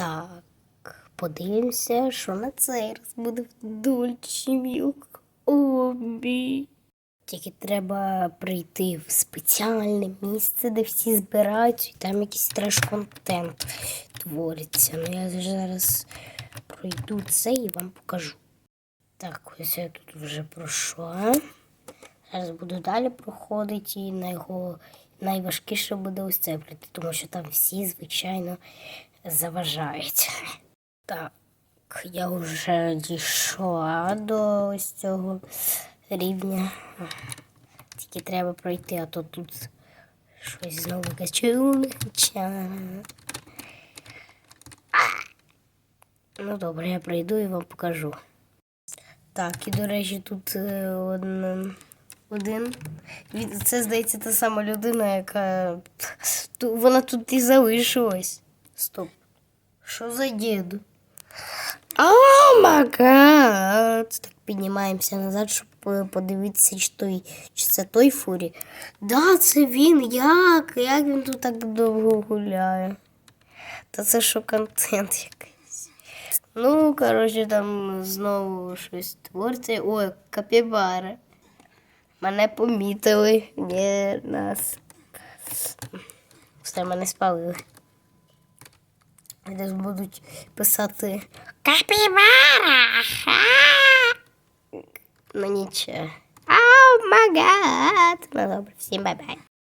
Так, подивимося, що на цей раз буде в Дольчі Мілк Обі. Тільки треба прийти в спеціальне місце, де всі збираються, і там якийсь треш-контент твориться. Ну я зараз пройду це і вам покажу. Так, ось я тут вже пройшла. Зараз буду далі проходити, і на його найважкіше буде ось це пройти, тому що там всі, звичайно, заважають. Так, я вже дійшла до ось цього рівня. Тільки треба пройти, а то тут щось знову якась. Ну добре, я пройду і вам покажу. Так, і до речі, тут е, один. один. Це, здається, та сама людина, яка. Вона тут і залишилась. Стоп. Що за діду? О, магад! Так піднімаємося назад, щоб подивитися, чи, той, чи це той фурі. Да, це він. Як? Як він тут так довго гуляє? Та це що контент якийсь. Ну, коротше, там знову щось твориться. Ой, капібара. Мене помітили. Ні, нас. Все, мене спалили. Десь будуть писати Капібара! Ну нічого. О, магад! Ну добре, всім бай-бай.